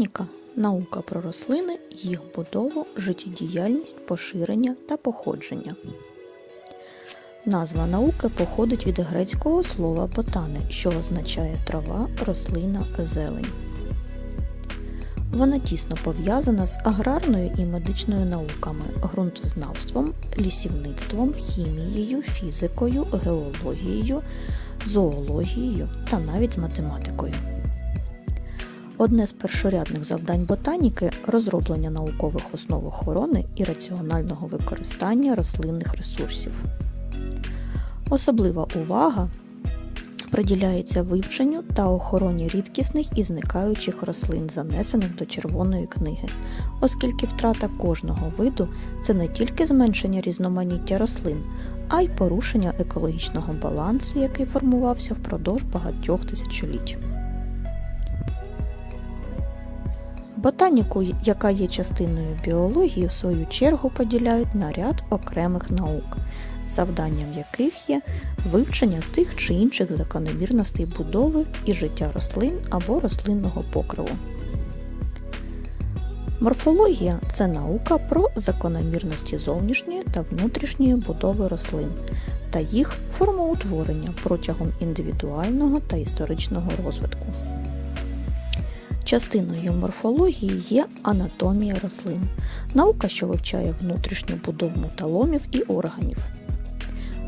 Ботаніка наука про рослини, їх будову, життєдіяльність, поширення та походження. Назва науки походить від грецького слова ботани, що означає трава, рослина, зелень. Вона тісно пов'язана з аграрною і медичною науками, ґрунтознавством, лісівництвом, хімією, фізикою, геологією, зоологією та навіть з математикою. Одне з першорядних завдань ботаніки розроблення наукових основ охорони і раціонального використання рослинних ресурсів. Особлива увага приділяється вивченню та охороні рідкісних і зникаючих рослин, занесених до Червоної книги, оскільки втрата кожного виду це не тільки зменшення різноманіття рослин, а й порушення екологічного балансу, який формувався впродовж багатьох тисячоліть. Ботаніку, яка є частиною біології, в свою чергу поділяють на ряд окремих наук, завданням яких є вивчення тих чи інших закономірностей будови і життя рослин або рослинного покриву. Морфологія це наука про закономірності зовнішньої та внутрішньої будови рослин та їх формоутворення протягом індивідуального та історичного розвитку. Частиною морфології є анатомія рослин, наука, що вивчає внутрішню будову таломів і органів.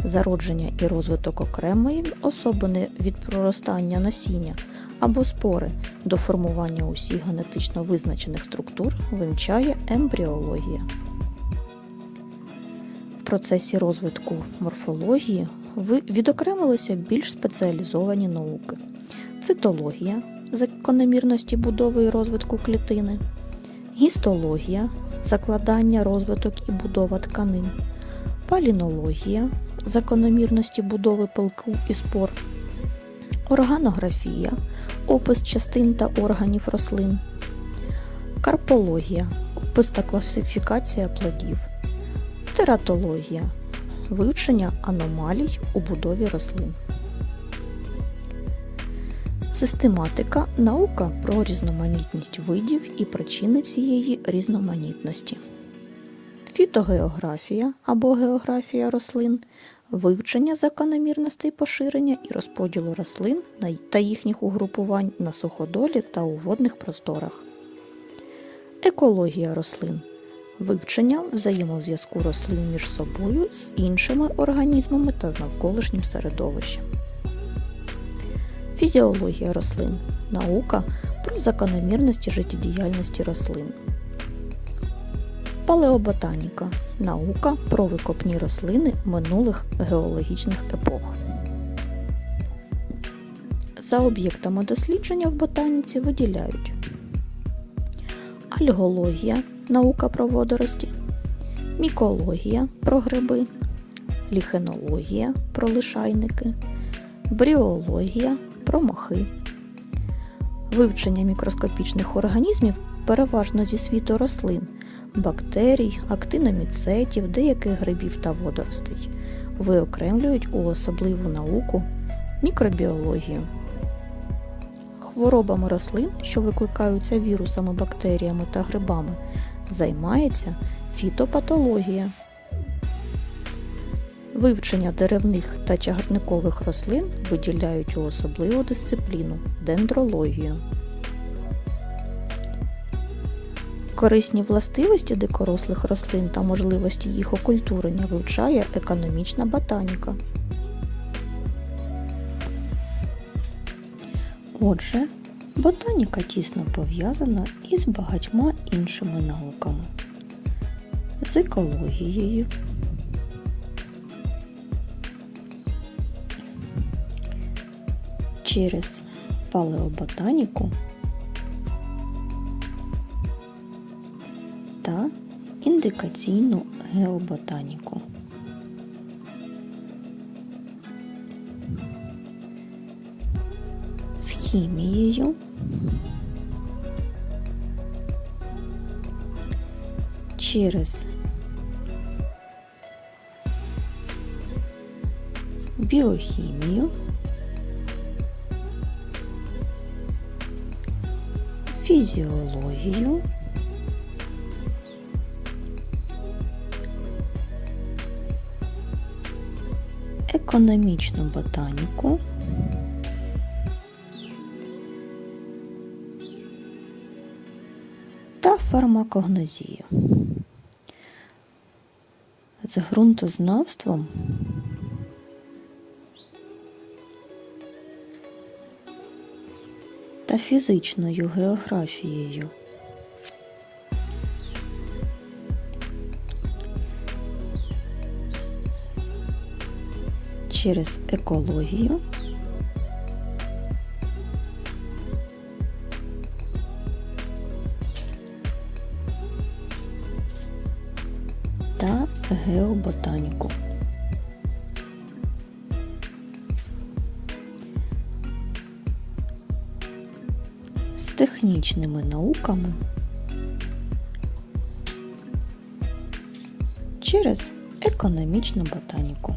Зародження і розвиток окремої особини від проростання насіння або спори до формування усіх генетично визначених структур вивчає ембріологія. В процесі розвитку морфології відокремилися більш спеціалізовані науки: цитологія закономірності будови і розвитку клітини, гістологія закладання, розвиток і будова тканин, палінологія закономірності будови пилку і спор, органографія опис частин та органів рослин, карпологія опис та класифікація плодів, тератологія вивчення аномалій у будові рослин. Систематика наука про різноманітність видів і причини цієї різноманітності. Фітогеографія або географія рослин, вивчення закономірностей поширення і розподілу рослин та їхніх угрупувань на суходолі та у водних просторах. Екологія рослин вивчення взаємозв'язку рослин між собою з іншими організмами та з навколишнім середовищем. Фізіологія рослин наука про закономірності життєдіяльності рослин. Палеоботаніка наука про викопні рослини минулих геологічних епох. За об'єктами дослідження в ботаніці виділяють альгологія наука про водорості, мікологія про гриби, ліхенологія про лишайники, бріологія про мохи. Вивчення мікроскопічних організмів переважно зі світу рослин, бактерій, актиноміцетів, деяких грибів та водоростей виокремлюють у особливу науку мікробіологію. Хворобами рослин, що викликаються вірусами, бактеріями та грибами, займається фітопатологія. Вивчення деревних та чагарникових рослин виділяють у особливу дисципліну дендрологію. Корисні властивості дикорослих рослин та можливості їх окультурення вивчає економічна ботаніка. Отже, ботаніка тісно пов'язана із багатьма іншими науками, з екологією, через палеоботаніку та індикаційну геоботаніку. З хімією через біохімію фізіологію, економічну ботаніку, та фармакогнозію. З ґрунтознавством та фізичною географією. Через екологію та геоботаніку. Технічними науками через економічну ботаніку.